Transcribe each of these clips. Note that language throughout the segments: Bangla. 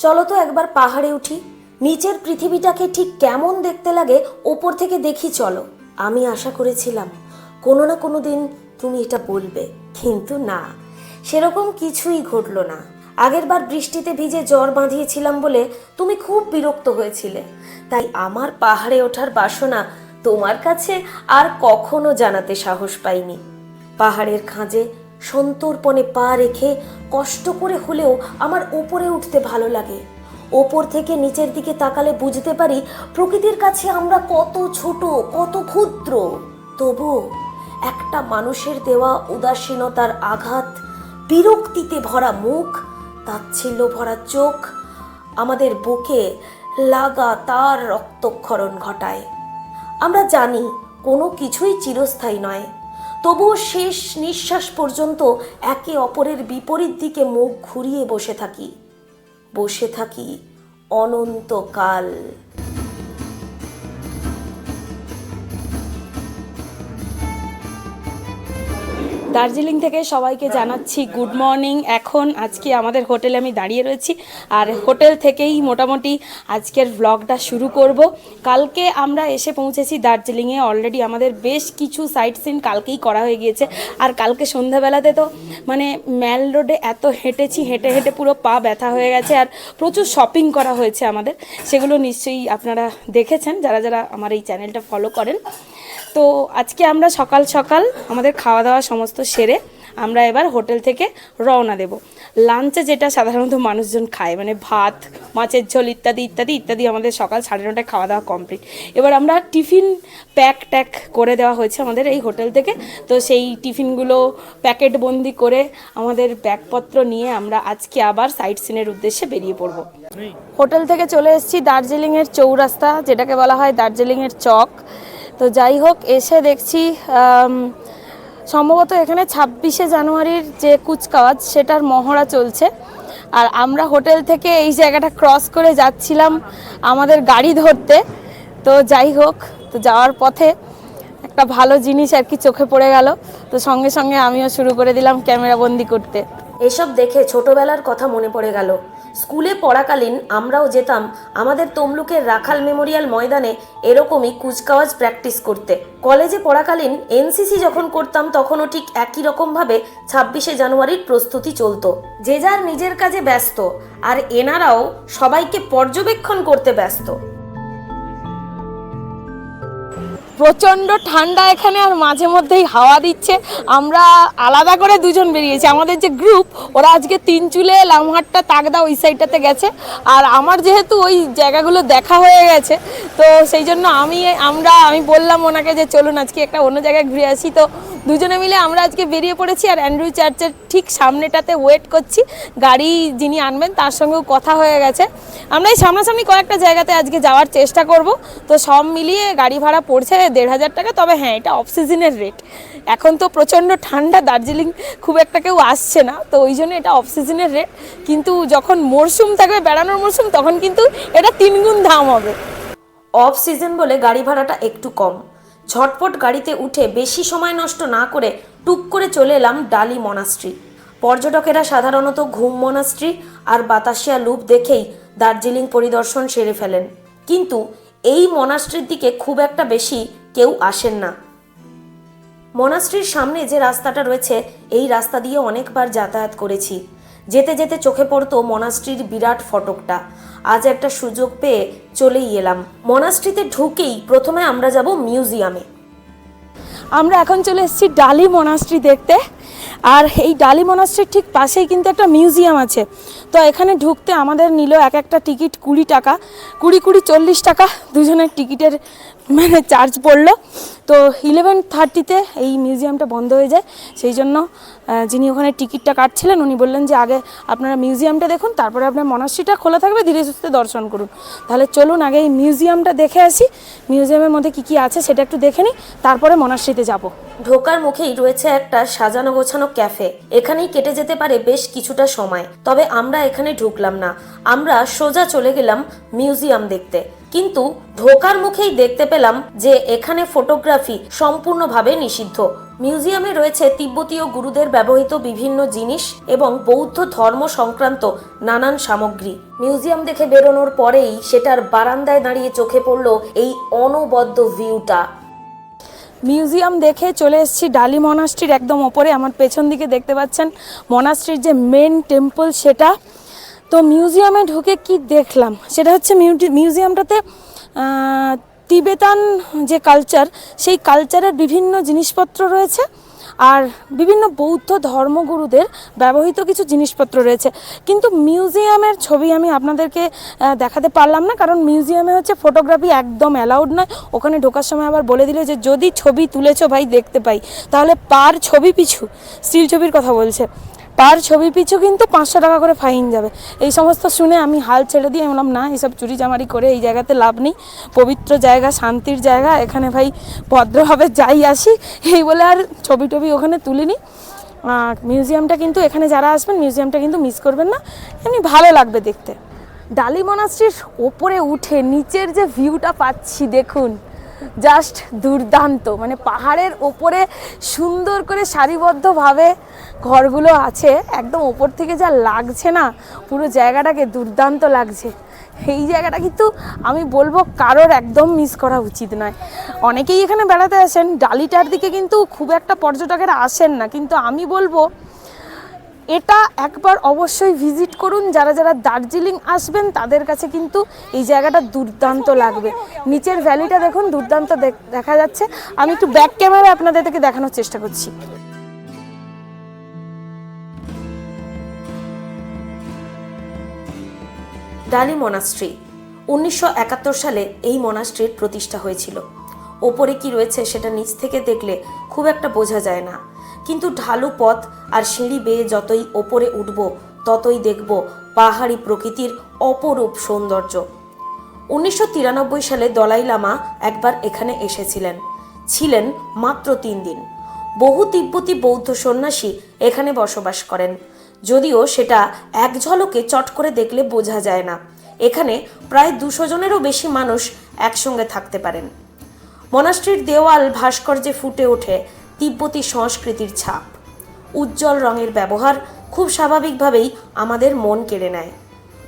চলো তো একবার পাহাড়ে উঠি। নিচের পৃথিবীটাকে ঠিক কেমন দেখতে লাগে, ওপর থেকে দেখি চলো। আমি আশা করেছিলাম, কোনো না কোনো দিন তুমি এটা বলবে, কিন্তু না। সেরকম কিছুই ঘটলো না। আগেরবার বৃষ্টিতে ভিজে জ্বর বাঁধিয়েছিলাম বলে তুমি খুব বিরক্ত হয়েছিলে। তাই আমার পাহাড়ে ওঠার বাসনা তোমার কাছে আর কখনো জানাতে সাহস পাইনি। পাহাড়ের খাঁজে সন্তর্পণে পা রেখে কষ্ট করে হলেও আমার ওপরে উঠতে ভালো লাগে। ওপর থেকে নিচের দিকে তাকালে বুঝতে পারি প্রকৃতির কাছে আমরা কত ছোট, কত ক্ষুদ্র। তবু একটা মানুষের দেওয়া উদাসীনতার আঘাত, বিরক্তিতে ভরা মুখ, তাচ্ছিল্য ভরা চোখ আমাদের বুকে লাগাতার রক্তক্ষরণ ঘটায়। আমরা জানি কোনো কিছুই চিরস্থায়ী নয়। তবুও শেষ নিঃশ্বাস পর্যন্ত একে অপরের বিপরীত দিকে মুখ ঘুরিয়ে বসে থাকি। বসে থাকি অনন্তকাল। দার্জিলিং থেকে সবাইকে জানাচ্ছি গুড মর্নিং এখন আজকে আমাদের হোটেলে আমি দাঁড়িয়ে রয়েছি আর হোটেল থেকেই মোটামুটি আজকের ব্লগটা শুরু করব। কালকে আমরা এসে পৌঁছেছি দার্জিলিংয়ে। অলরেডি আমাদের বেশ কিছু সাইট সিন কালকেই করা হয়ে গিয়েছে। আর কালকে সন্ধ্যাবেলাতে তো মানে ম্যাল রোডে এত হেঁটেছি, হেঁটে হেঁটে পুরো পা ব্যথা হয়ে গেছে আর প্রচুর শপিং করা হয়েছে আমাদের। সেগুলো নিশ্চয়ই আপনারা দেখেছেন, যারা যারা আমার এই চ্যানেলটা ফলো করেন। তো আজকে আমরা সকাল সকাল আমাদের খাওয়া দাওয়া সমস্ত সেরে আমরা এবার হোটেল থেকে রওনা দেব। লাঞ্চে যেটা সাধারণত মানুষজন খায় মানে ভাত, মাছের ঝোল ইত্যাদি ইত্যাদি ইত্যাদি আমাদের সকাল সাড়ে নটায় খাওয়া দাওয়া কমপ্লিট এবার আমরা টিফিন প্যাক ট্যাক করে দেওয়া হয়েছে আমাদের এই হোটেল থেকে। তো সেই টিফিনগুলো প্যাকেট বন্দি করে আমাদের ব্যাগপত্র নিয়ে আমরা আজকে আবার সাইট সিনের উদ্দেশ্যে বেরিয়ে পড়ব। হোটেল থেকে চলে এসেছি দার্জিলিংয়ের চৌরাস্তা, যেটাকে বলা হয় দার্জিলিংয়ের চক। তো যাই হোক, এসে দেখছি সম্ভবত এখানে ছাব্বিশে জানুয়ারির যে কুচকাওয়াজ, সেটার মহড়া চলছে। আর আমরা হোটেল থেকে এই জায়গাটা ক্রস করে যাচ্ছিলাম আমাদের গাড়ি ধরতে। তো যাই হোক, তো যাওয়ার পথে একটা ভালো জিনিস আর কি চোখে পড়ে গেল। তো সঙ্গে সঙ্গে আমিও শুরু করে দিলাম ক্যামেরা বন্দি করতে। এসব দেখে ছোটবেলার কথা মনে পড়ে গেল। স্কুলে পড়াকালীন আমরাও যেতাম, আমাদের তমলুকের রাখাল মেমোরিয়াল ময়দানে এরকমই কুচকাওয়াজ প্র্যাকটিস করতে। কলেজে পড়াকালীন এনসিসি যখন করতাম, তখনও ঠিক একই রকমভাবে ছাব্বিশে জানুয়ারির প্রস্তুতি চলত। যে যার নিজের কাজে ব্যস্ত, আর এনারাও সবাইকে পর্যবেক্ষণ করতে ব্যস্ত। প্রচণ্ড ঠান্ডা এখানে আর মাঝে মধ্যেই হাওয়া দিচ্ছে। আমরা আলাদা করে দুজন বেরিয়েছি। আমাদের যে গ্রুপ ওরা আজকে তিন চুলে লামহাটটা তাগদা ওই সাইডটাতে গেছে। আর আমার যেহেতু ওই জায়গাগুলো দেখা হয়ে গেছে, তো সেই জন্য আমি, আমরা, আমি বললাম ওনাকে যে চলুন আজকে একটা অন্য জায়গায় ঘুরে আসি। তো দুজনে মিলে আমরা আজকে বেরিয়ে পড়েছি আর অ্যান্ড্রু চার্চের ঠিক সামনেটাতে ওয়েট করছি। গাড়ি যিনি আনবেন, তার সঙ্গেও কথা হয়ে গেছে। আমরা এই সামনাসামনি কয়েকটা জায়গাতে আজকে যাওয়ার চেষ্টা করব। তো সব মিলিয়ে গাড়ি ভাড়া পড়ছে দেড় হাজার টাকা, তবে হ্যাঁ এটা অফ সিজনের রেট এখন তো প্রচণ্ড ঠান্ডা, দার্জিলিং খুব একটা কেউ আসছে না, তো ওই জন্য এটা অফ সিজনের রেট কিন্তু যখন মরশুম থাকবে, বেড়ানোর মরশুম তখন কিন্তু এটা তিনগুণ দাম হবে। অফ সিজন বলে গাড়ি ভাড়াটা একটু কম। ঝটপট গাড়িতে উঠে বেশি সময় নষ্ট না করে টুক করে চলে এলাম ডালি মনাস্ট্রি পর্যটকেরা সাধারণত ঘুম মনাস্ট্রি আর বাতাসিয়া লুপ দেখেই দার্জিলিং পরিদর্শন সেরে ফেলেন। কিন্তু এই মনাস্ট্রির দিকে খুব একটা বেশি কেউ আসেন না। মনাস্ট্রির সামনে যে রাস্তাটা রয়েছে, এই রাস্তা দিয়ে অনেকবার যাতায়াত করেছি। যেতে যেতে চোখে পড়তো মনাস্ট্রির বিরাট ফটকটা। আজ একটা সুযোগ পেয়ে চলেই এলাম। মনাস্ট্রিতে ঢুকেই প্রথমে আমরা যাব মিউজিয়ামে। আমরা এখন চলে এসেছি ডালি মনাস্ট্রি দেখতে। আর এই ডালি মনাস্ট্রির ঠিক পাশেই কিন্তু একটা মিউজিয়াম আছে। তো এখানে ঢুকতে আমাদের নিল এক একটা টিকিট কুড়ি টাকা। কুড়ি কুড়ি চল্লিশ টাকা দুজনের টিকিটের মানে চার্জ পড়ল। তো ইলেভেন থার্টিতে এই মিউজিয়ামটা বন্ধ হয়ে যায়। সেই জন্য যিনি ওখানে টিকিটটা কাটছিলেন, উনি বললেন যে, আগে আপনারা মিউজিয়ামটা দেখুন, তারপরে আপনার মনাস্ট্রিটা খোলা থাকবে, ধীরে সুস্থে দর্শন করুন। তাহলে চলুন আগে এই মিউজিয়ামটা দেখে আসি। মিউজিয়ামের মধ্যে কি কি আছে সেটা একটু দেখে নিই, তারপরে মনাস্ট্রিতে যাব। ঢোকার মুখেই রয়েছে একটা সাজানো গোছানো ক্যাফে। এখানেই কেটে যেতে পারে বেশ কিছুটা সময়। তবে আমরা এখানে ঢুকলাম না। আমরা সোজা চলে গেলাম মিউজিয়াম দেখতে। কিন্তু ঢোকার মুখেই দেখতে পেলাম যে, এখানে ফটোগ্রাফি সম্পূর্ণভাবে নিষিদ্ধ। মিউজিয়ামে রয়েছে তিব্বতীয় গুরুদের ব্যবহৃত বিভিন্ন জিনিস এবং বৌদ্ধ ধর্ম সংক্রান্ত নানান সামগ্রী। মিউজিয়াম দেখে বেরোনোর পরেই সেটার বারান্দায় দাঁড়িয়ে চোখে পড়ল এই অনবদ্য ভিউটা। মিউজিয়াম দেখে চলে এসেছি ডালি মনাস্ট্রির একদম ওপরে, আমার পেছন দিকে দেখতে পাচ্ছেন মনাস্ট্রির যে মেন টেম্পল সেটা। তো মিউজিয়ামে ঢুকে কি দেখলাম? সেটা হচ্ছে মিউজিয়ামটাতে তিবেতান যে কালচার সেই কালচারের বিভিন্ন জিনিসপত্র রয়েছে আর বিভিন্ন বৌদ্ধ ধর্মগুরুদের ব্যবহৃত কিছু জিনিসপত্র রয়েছে। কিন্তু মিউজিয়ামের ছবি আমি আপনাদেরকে দেখাতে পারলাম না, কারণ মিউজিয়ামে হচ্ছে ফটোগ্রাফি একদম অ্যালাউড নয়। ওখানে ঢোকার সময় আবার বলে দিল যে, যদি ছবি তুলেছো ভাই, দেখতে পাই। তাহলে পার ছবি পিছু স্টিল ছবির কথা বলছে। পার ছবি পিছু কিন্তু পাঁচশো টাকা করে ফাইন যাবে। এই সমস্ত শুনে আমি হাল ছেড়ে দিয়ে বললাম, না, এসব চুরি চামারি করে এই জায়গাতে লাভ নেই। পবিত্র জায়গা, শান্তির জায়গা, এখানে ভাই ভদ্রভাবে যাই আসি। এই বলে আর ছবি টবি ওখানে তুলিনি। মিউজিয়ামটা কিন্তু এখানে যারা আসবেন, মিউজিয়ামটা কিন্তু মিস করবেন না। এমনি ভালো লাগবে দেখতে। ডালি মনাস্ট্রির ওপরে উঠে নিচের যে ভিউটা পাচ্ছি, দেখুন। জাস্ট দুর্দান্ত। মানে পাহাড়ের ওপরে সুন্দর করে সারিবদ্ধভাবে ঘরগুলো আছে, একদম ওপর থেকে যা লাগছে না, পুরো জায়গাটাকে দুর্দান্ত লাগছে। এই জায়গাটা কিন্তু আমি বলব কারোর একদম মিস করা উচিত নয়। অনেকেই এখানে বেড়াতে আসেন, ডালিটার দিকে কিন্তু খুব একটা পর্যটকেরা আসেন না, কিন্তু আমি বলব এটা একবার অবশ্যই ভিজিট করুন। যারা যারা দার্জিলিং আসবেন, তাদের কাছে কিন্তু এই জায়গাটা দুর্দান্ত লাগবে। নিচের ভ্যালিটা দেখুন, দুর্দান্ত দেখা যাচ্ছে। আমি একটু ব্যাক ক্যামেরায় আপনাদেরকে দেখানোর চেষ্টা করছি। ডালি মনাস্ট্রি। উনিশশো একাত্তর সালে এই মনাস্ট্রির প্রতিষ্ঠা হয়েছিল। ওপরে কি রয়েছে সেটা নিচ থেকে দেখলে খুব একটা বোঝা যায় না। কিন্তু ঢালু পথ আর সিঁড়ি বেয়ে যতই ওপরে উঠব, ততই দেখব পাহাড়ি প্রকৃতির অপরূপ সৌন্দর্য। উনিশশো তিরানব্বই সালে দলাই লামা একবার এখানে এসেছিলেন। ছিলেন মাত্র তিন দিন। বহু তিব্বতী বৌদ্ধ সন্ন্যাসী এখানে বসবাস করেন। যদিও সেটা এক ঝলকে চট করে দেখলে বোঝা যায় না। এখানে প্রায় দুশো জনেরও বেশি মানুষ একসঙ্গে থাকতে পারেন। মনাস্ট্রির দেওয়াল ভাস্কর্যে ফুটে ওঠে তিব্বতী সংস্কৃতির ছাপ। উজ্জ্বল রঙের ব্যবহার খুব স্বাভাবিকভাবেই আমাদের মন কেড়ে নেয়।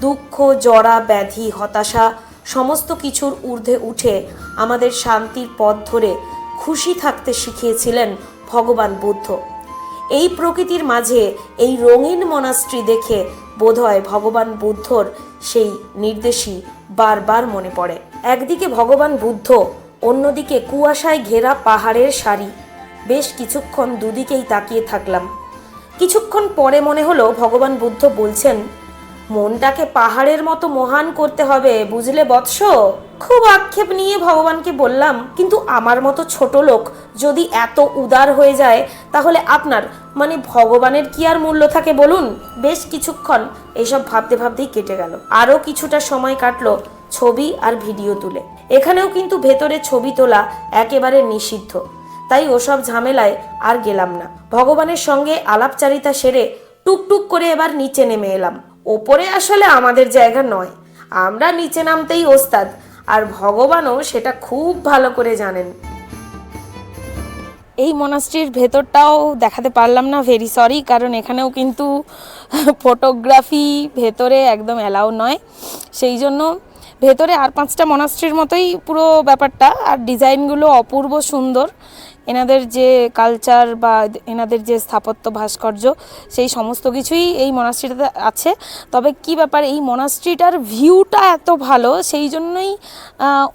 দুঃখ, জরা, ব্যাধি, হতাশা সমস্ত কিছুর ঊর্ধ্বে উঠে আমাদের শান্তির পথ ধরে খুশি থাকতে শিখিয়েছিলেন ভগবান বুদ্ধ। এই প্রকৃতির মাঝে এই রঙিন মনাস্ট্রি দেখে বোধহয় ভগবান বুদ্ধর সেই নির্দেশই বারবার মনে পড়ে। একদিকে ভগবান বুদ্ধ অন্যদিকে কুয়াশায় ঘেরা পাহাড়ের সারি। বেশ কিছুক্ষণ দুদিকেই তাকিয়ে থাকলাম। কিছুক্ষণ পরে মনে হলো ভগবান বুদ্ধ বলছেন, মনটাকে পাহাড়ের মতো মহান করতে হবে, বুঝলে বৎস? খুব আক্ষেপ নিয়ে ভগবানকে বললাম, কিন্তু আমার মতো ছোট লোক যদি এত উদার হয়ে যায়, তাহলে আপনার মানে ভগবানের কি আর মূল্য থাকে বলুন? বেশ কিছুক্ষণ এসব ভাবতে ভাবতেই কেটে গেল। আরও কিছুটা সময় কাটলো। ছবি আর ভিডিও তুলে। এখানেও কিন্তু ভেতরে ছবি তোলা একেবারে নিষিদ্ধ। তাই ওসব ঝামেলায় আর গেলাম না। ভগবানের সঙ্গে আলাপচারিতা সেরে টুকটুক করে এবার নিচে নেমে এলাম। ওপরে আসলে আমাদের জায়গা নয়। আমরা নিচে নামতেই ওস্তাদ, আর ভগবানও সেটা খুব ভালো করে জানেন। এই মনাস্ট্রির ভেতরটাও দেখাতে পারলাম না ভেরি সরি কারণ এখানেও কিন্তু ফটোগ্রাফি ভেতরে একদম অ্যালাউ নয়। সেই জন্য ভেতরে আর পাঁচটা মনাস্ট্রির মতোই পুরো ব্যাপারটা, আর ডিজাইনগুলো অপূর্ব সুন্দর। এনাদের যে কালচার বা এনাদের যে স্থাপত্য ভাস্কর্য, সেই সমস্ত কিছুই এই মনাস্ট্রিটাতে আছে। তবে কি ব্যাপার, এই মনাস্ট্রিটার ভিউটা এত ভালো, সেই জন্যই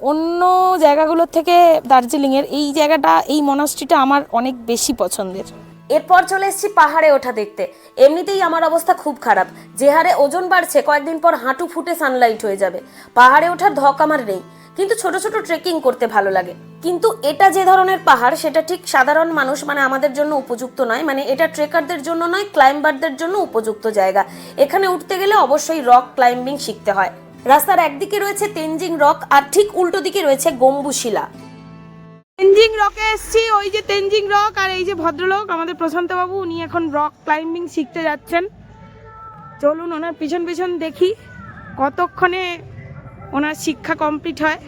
অন্য জায়গাগুলোর থেকে দার্জিলিংয়ের এই জায়গাটা, এই মনাস্ট্রিটা আমার অনেক বেশি পছন্দের। এরপর চলে এসেছি পাহাড়ে ওঠা দেখতে। এমনিতেই আমার অবস্থা খুব খারাপ। যে হারে ওজন বাড়ছে, কয়েকদিন পর হাঁটু ফুটে সানলাইট হয়ে যাবে। পাহাড়ে ওঠার ধক আমার নেই। কিন্তু ছোট ছোট ট্রেকিং করতে ভালো লাগে। কিন্তু এটা যে ধরনের পাহাড়, সেটা ঠিক সাধারণ মানুষ মানে আমাদের জন্য উপযুক্ত নয়। মানে এটা ট্রেকারদের জন্য নয় ক্লাইম্বারদের জন্য উপযুক্ত জায়গা। এখানে উঠতে গেলে অবশ্যই রক ক্লাইম্বিং শিখতে হয়। রাস্তার একদিকে রয়েছে তেনজিং রক আর ঠিক উল্টো দিকে রয়েছে গম্বুশিলা। তেনজিং রকে এসছি ওই যে তেনজিং রক আর এই যে ভদ্রলোক আমাদের প্রশান্ত বাবু উনি এখন রক ক্লাইম্বিং শিখতে যাচ্ছেন। চলুন ওনার পিছন পিছন দেখি কতক্ষণে ওনার শিক্ষা কমপ্লিট হয়।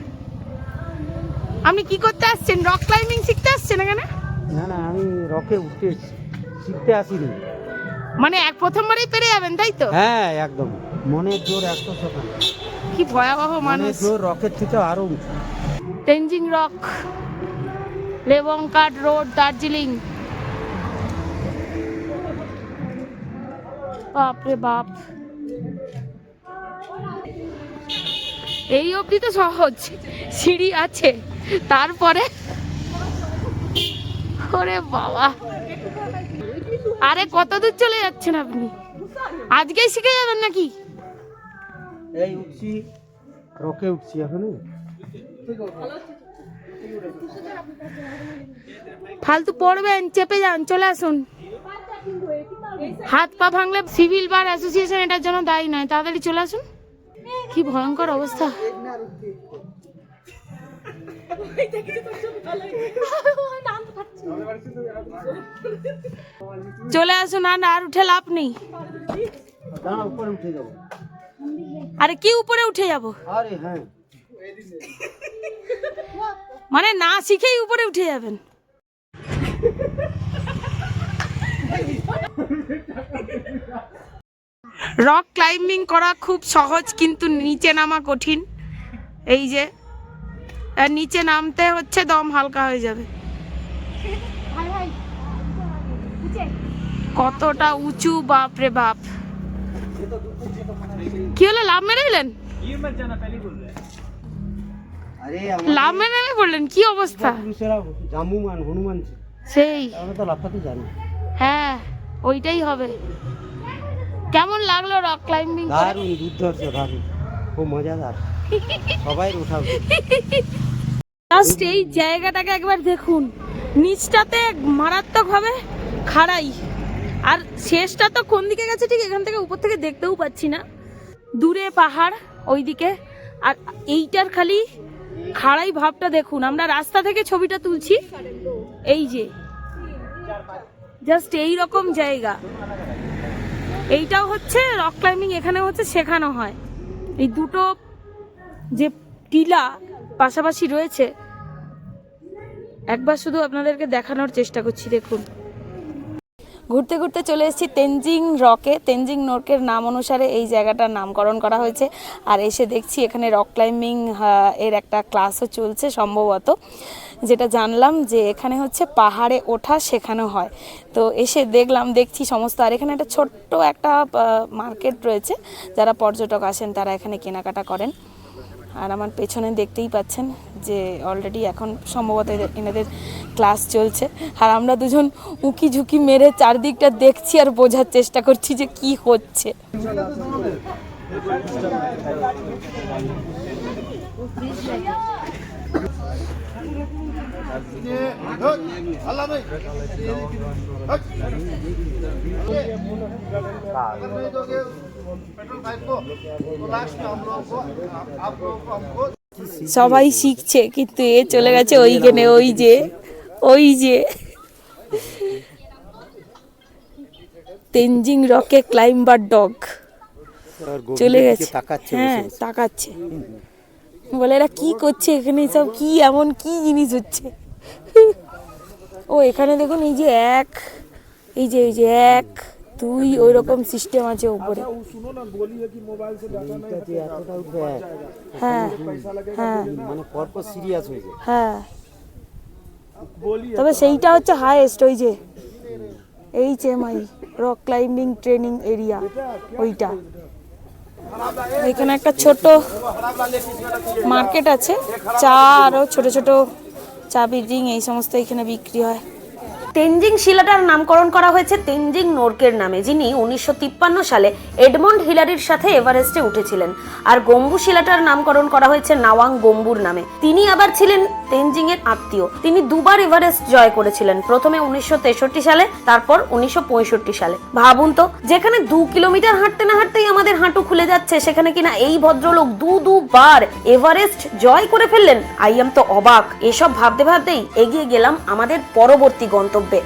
আপনি কি করতে আসছেন? রক ক্লাইম্বিং শিখতে আসছেন এখানে? না না আমি রকে উঠতে শিখতে আসিনি। মানে এক প্রথমবারই পেরে যাবেন তাই তো? হ্যাঁ একদম। মনের জোর একশো শতাংশ। কি ভয়াবহ মানুষ। জোর রকের থেকে আরও উঁচু। তেনজিং রক। লেবংকাট রোড, দার্জিলিং। বাপরে বাপ। এই অবধি তো সহজ, সিঁড়ি আছে, তারপরে? ওরে বাবা। আরে কত দূর চলে যাচ্ছেন আপনি? আজকেই শিখে যাবেন নাকি? এই উঠছি, রকে উঠছি এখন ফালতু পড়বেন, চেপে যান, চলে আসুন। হাত পা ভাঙলে সিভিল বার অ্যাসোসিয়েশন এটার জন্য দায়ী নয়, তাড়াতাড়ি চলে আসুন। কি ভয়ঙ্কর অবস্থা। চলে আসুন, আর আর উঠে লাভ নেই। আরে কি উপরে উঠে যাব? আরে হ্যাঁ। মানে না শিখেই উপরে উঠে যাবেন। রক ক্লাইম্বিং করা খুব সহজ, কিন্তু নিচে নামা কঠিন। এই যে নিচে নামতে হচ্ছে দম হালকা হয়ে যাবে। কতটা উঁচু, বাপ রে বাপ। কি হলো, লাভ মেরে দিলেন? লাভ মেরে নেমে পড়লেন কি অবস্থা? পুরুষেরা জামুমান হনুমান সেই। আমরা তো লাফাতে জানি। হ্যাঁ ওইটাই হবে। কেমন লাগল রক ক্লাইম্বিং দারুণ দুর্ধর্ষ দারুণ। খুব মজাদার। সবাই উঠা জাস্ট এই জায়গাটাকে একবার দেখুন। নিচটাতে মারাত্মক ভাবে খাড়াই। আর শেষটা তো কোন দিকে গেছে ঠিক এখান থেকে উপর থেকে দেখতেও পাচ্ছি না। দূরে পাহাড় ওইদিকে। আর এইটার খালি খাড়াই ভাবটা দেখুন, আমরা রাস্তা থেকে ছবিটা তুলছি। এই যে জাস্ট এই রকম জায়গা। এইটাও হচ্ছে রক ক্লাইম্বিং এখানে হচ্ছে শেখানো হয়। এই দুটো যে টিলা পাশাপাশি রয়েছে, একবার শুধু আপনাদেরকে দেখানোর চেষ্টা করছি, দেখুন। ঘুরতে ঘুরতে চলে এসেছি তেনজিং রকে। তেনজিং নর্কের নাম অনুসারে এই জায়গাটার নামকরণ করা হয়েছে। আর এসে দেখছি এখানে রক ক্লাইম্বিং এর একটা ক্লাসও চলছে সম্ভবত। যেটা জানলাম যে এখানে হচ্ছে পাহাড়ে ওঠা শেখানো হয়। তো এসে দেখলাম, দেখছি সমস্ত, আর এখানে একটা ছোট্ট একটা মার্কেট রয়েছে। যারা পর্যটক আসেন তারা এখানে কেনাকাটা করেন। আর আমার পেছনে দেখতেই পাচ্ছেন যে অলরেডি এখন সম্ভবত এনাদের ক্লাস চলছে। আর আমরা দুজন উকি ঝুঁকি মেরে চারদিকটা দেখছি আর বোঝার চেষ্টা করছি যে কি হচ্ছে। সবাই শিখছে, কিন্তু এ চলে গেছে ওইখানে, ওই যে ওই যে। তেনজিং রকে ক্লাইম্বার ডগ চলে গেছে। হ্যাঁ। তাকাচ্ছে। বলে, এরা কি করছে এখানে সব? কি এমন, কি জিনিস হচ্ছে? ও, এখানে দেখুন, এই যে এক, এই যে এই যে এক। দুই ওই রকম সিস্টেম আছে উপরে। এক, হ্যাঁ হ্যাঁ। মানে পরপর সিরিয়াস হয়ে যায়। হ্যাঁ। তবে সেইটা হচ্ছে হাইয়েস্ট ওই যে H M I rock climbing training area ওইটা। এখানে একটা ছোট মার্কেট আছে। চা আরও ছোট ছোট চা বিল্ডিং এই সমস্ত এখানে বিক্রি হয়। তেনজিং শিলাটার নামকরণ করা হয়েছে তেনজিং নোরকের নামে, যিনি উনিশশো তিপ্পান্ন সালে এডমন্ড হিলারির সাথে এভারেস্টে উঠেছিলেন। আর গম্বু শিলাটার নামকরণ করা হয়েছে নাওয়াং গম্বুর নামে। তিনি আবার ছিলেন তেনজিং এর আত্মীয়। তিনি দুবার এভারেস্ট জয় করেছিলেন, প্রথমে উনিশশো তেষট্টি সালে, তারপর উনিশশো পঁয়ষট্টি সালে। ভাবুন তো, যেখানে দু কিলোমিটার হাঁটতে না হাঁটতেই আমাদের হাঁটু খুলে যাচ্ছে, সেখানে কিনা এই ভদ্রলোক দু দুবার এভারেস্ট জয় করে ফেললেন? আই এম তো অবাক। এসব ভাবতে ভাবতেই এগিয়ে গেলাম আমাদের পরবর্তী গন্তব্যে।